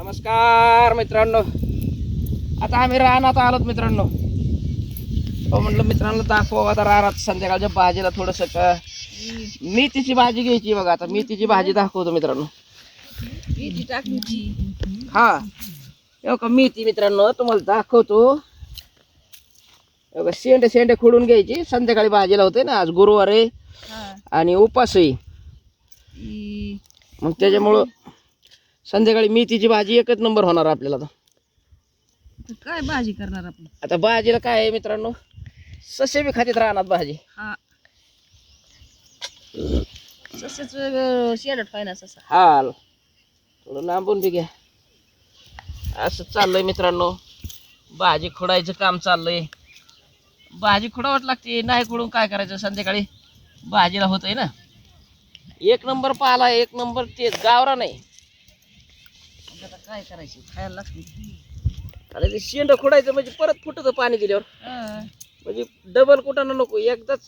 नमस्कार मित्रांनो. आता आम्ही रानात आलोत मित्रांनो. हो म्हटलं मित्रांनो दाखव आता रानात संध्याकाळच्या भाजीला थोडस मेथीची भाजी घ्यायची बघा आता. मेथीची भाजी दाखवतो मित्रांनो. मेथी टाकलीची हा. हो का मेथी मित्रांनो तुम्हाला दाखवतो. हो का शेंडे शेंडे खोडून घ्यायची. संध्याकाळी भाजीला होते ना आज गुरुवार आहे. हा. आणि उपासही ती मग त्याच्यामुळं संध्याकाळी मेथीची भाजी एकच नंबर होणार आपल्याला आता. आता काय भाजी करणार आपण? आता भाजीला काय आहे मित्रांनो? ससे बी खातीत राहणार भाजी. हा. सस्याच शेडट पाहिजे ससा? हा थोडं लांबून बी घ्या. असं चाललंय मित्रांनो. भाजी खोडायचं काम चाललंय. भाजी खोडावत लागते. नाही खोडून काय करायचं संध्याकाळी? भाजीला होतंय ना. एक नंबर पाला एक नंबर तेच गावरा नाही. आता काय करायचं? खायला लागते. आणि ते शेंड खोडायचं म्हणजे परत फुटतं पाणी दिल्यावर. हा. म्हणजे डबल कुठानं नको एकदाच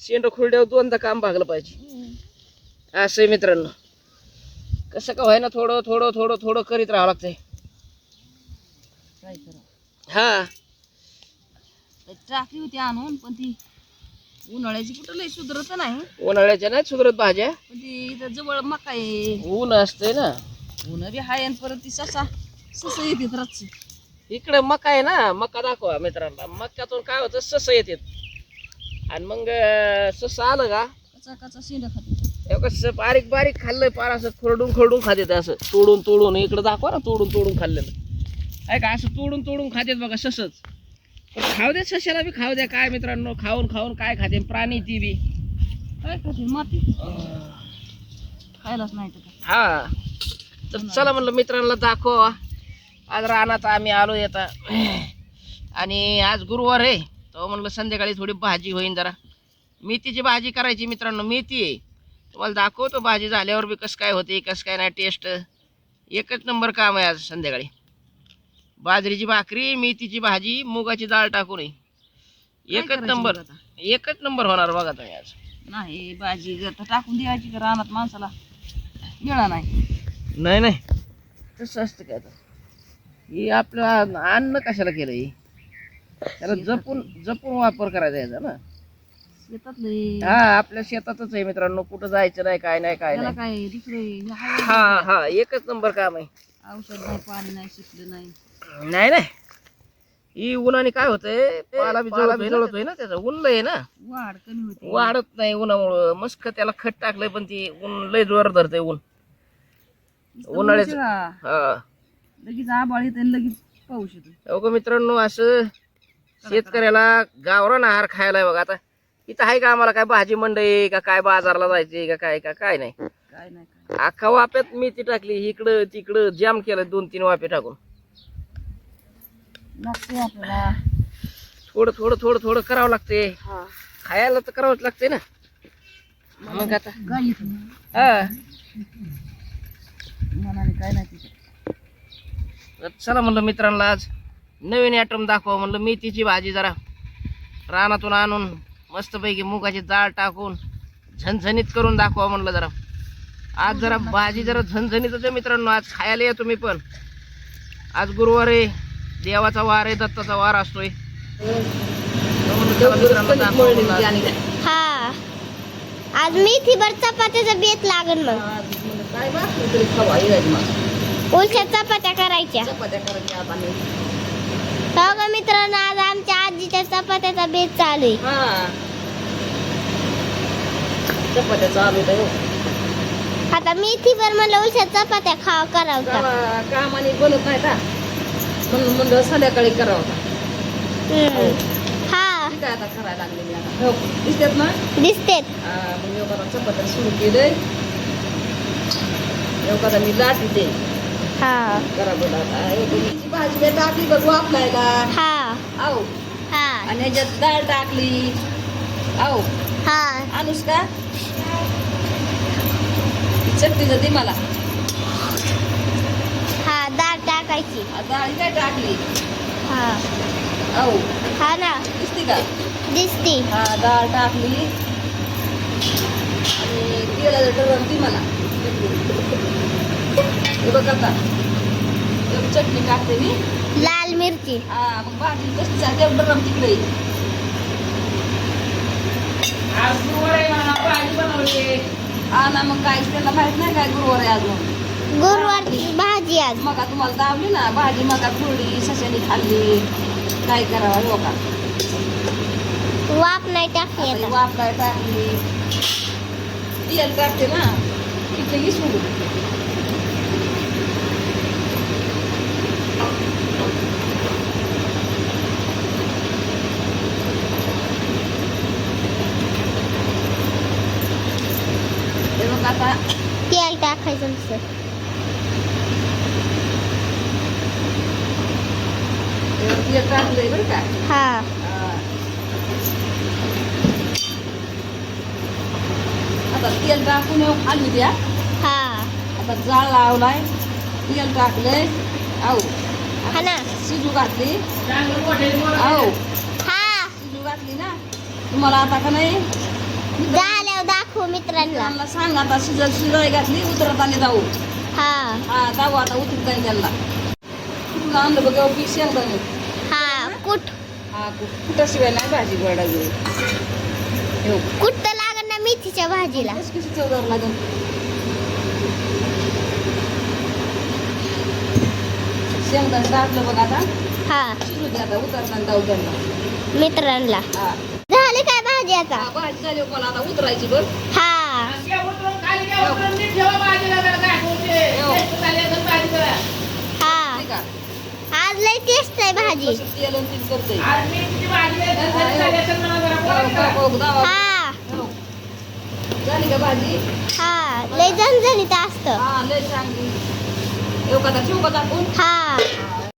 शेंड खोडल्यावर दोनदा काम भागलं पाहिजे. असं आहे मित्रांनो. कसं का व्हायना थोडं थोडं थोडं थोडं करीत राहावं लागतंय. काय हा. टाकली होती आणून पण ती उन्हाळ्याची कुठं लई सुधरत नाही. उन्हाळ्याच्या नाही सुधरत भाज्या. पण ती इथं जवळ मका आहे. ऊन असते ना. ऊन बी हाय आणि परत ती ससा सस येते रातची. इकडे मका आहे ना मका दाखवा मित्रांना. मक्यातून काय होतं सस येतात आणि मग सस आलं का? कचा कचा शेंड खाते. कसं बारीक बारीक खाल्लंय पार असं खरडून खरडून खाते असं. तोडून तोडून इकडे दाखवा ना तोडून तोडून खाल्लेलं. आहे का असं तोडून तोडून खातेत बघा ससच. खाऊ दे सशाला बी खाऊ द्या काय मित्रांनो खाऊन खाऊन काय खाते प्राणी ती बी. काय खाते माती? खायलाच नाही. हा. तर चला म्हणलं मित्रांना दाखव. आज रानात आम्ही आलो येता आणि आज गुरुवार आहे. तर म्हणलं संध्याकाळी थोडी भाजी होईन जरा. मेथीची भाजी करायची मित्रांनो मेथी आहे. तुम्हाला दाखवतो भाजी झाल्यावर बी कसं काय होते कसं काय नाही टेस्ट. एकच नंबर काम आहे आज संध्याकाळी. बाजरीची भाकरी मेथीची भाजी मुगाची डाळ टाकून एकच नंबर? एकच नंबर होणार बघा तुम्ही आज. नाही भाजी जर टाकून द्यायची रानात माणसाला? मिळा नाही. नाही नाही. तसं असतं काय आता. हे आपलं अन्न कशाला केलं हे? त्याला जपून जपून वापर करायचा याचा ना. शेतातले हा आपल्या शेतातच आहे मित्रांनो. कुठं जायचं नाही काय नाही काय त्याला नाही. काय दुसरे हे हा हा एकच नंबर काम आहे. औषध नाही पाणी नाही शिकलं नाही. नाही नाही. ही उन्हाने काय होतंय? पाला बी जळतोय ना त्याचं. ऊन लय आहे ना. वाढ कमी होते. वाढत नाही उन्हामुळं. मस्त त्याला खत टाकलंय पण ती ऊन लय जोर धरतंय ऊन. उन्हाळ्याचं-? हा. लगेच आबाळ येते आणि लगेच पाऊस येतो. अहो मित्रांनो असं शेतकऱ्याला गावरान आहार खायला आहे बघा. आता इथं आहे का आम्हाला? काय भाजी मंडई का? काय बाजारला जायचे का? काय का काय नाही. काय नाही काय अख्खा वाप्यात मेथी टाकली. इकडं तिकडं जाम केलं दोन तीन वाफे टाकून. लागते आपल्याला. थोडं थोडं थोडं थोडं करावं लागते. हा. खायला तर करावंच लागते ना. मग आता हा. मनाने काय नाही चला म्हणलं मित्रांना आज नवीन आयटम दाखवा म्हणलं. मेथीची भाजी जरा रानातून आणून मस्तपैकी मुगाची डाळ टाकून झणझणीत करून दाखवा म्हणलं जरा. आज जरा भाजी जरा झणझणीतच आहे मित्रांनो आज खायला या तुम्ही पण. आज गुरुवार आहे देवाचा वार आहे दत्ताचा वार असतोय. आज. हा. आज मेथीभर चपात्याचं बेत लागन मग. काय बाकी तरी खावा येईल मग उलट्या चपात्या करायच्या. चपात्या करायच्या आता हो का मित्रांनो आज आमच्या आजीच्या चपात्याचा बेत चालू आहे. हा. चपात्या चालू आहे हो. आता मेथीभर मला उलट्या चपात्या खावा करावच्या गावा कामाने बनत नाही का? म्हणून म्हणलं संध्याकाळी करावं का. हा. ठीक आहे आता करायला लागले मी आता. हो. दिसतात ना? दिसतेत. मग योगाला चपात्या सुरू केलंय. मी लाटी दे हा. करा बोला आता. योगाची भाजी मी टाकली बघ वापलायला हा. आहो हा. आणि ह्याच्यात डाळ टाकली. आहो हा. अनुष्का? चटणी दे मला. हा डाळ टाकायची. आ, डाळ काय टाकली? हा. आहो हा ना. दिसते का? दिसती. हा डाळ टाकली. आणि तेलाचं डबल ती मला. हे बघ आता. एक चटणी टाकते मी. लाल मिरची. हा मग भाजी कशी जाते गरम तिकडे. आज गुरुवार आहे भाजी बनवली. हा ना मग काय त्याला माहित नाही काय गुरुवार आहे अजून. गुरुवारची भाजी. आज. मका तुम्हाला दावली ना भाजी मका थोडी सशाने खाल्ली. काय करावं वाप नाही टाकली आता ही आता. टाकली. तेल टाकते ना. तिथे ही सोडू हे बघ आता तेल टाकायचं नुसतं. हे बघ तेल टाकलंय बरं का हा हा. आता जाळ लावलाय तेल टाकलंय. आऊ. हा ना. शिजू घातली. आऊ. हा. शिजू घातली ना. तुम्हाला आता का नाही? दाखवू मित्रांना. मित्रांना सांग आता शिजत शिजाय घातली उतरत आणि जाऊ. हा. हा जाऊ आता उतरत आहे त्यांना. कुठून आणलं बघ पीक शेंगदाणे हा कुठ? हा कुठं? शिवाय नाही भाजी बरडायची हो कुठ ना मेथीच्या भाजीला? चवदार लागेल शेंगदाणे टाकलं बघ आता. हा. शिजू दे आता उतरताना जाऊ त्यांना मित्रांना हा. झाली काय भाजी आता? हा, भाजी झाली पण आता उतरायची बघ. हा. हो. हा ठीक आहे. आज लय टेस्ट आहे भाजी. तेल आणि करते. झाली. हा. हो. झाली का भाजी? हा. लय झणझणीत असतं. हा लय चांगली よかった、今日かっ。はあ。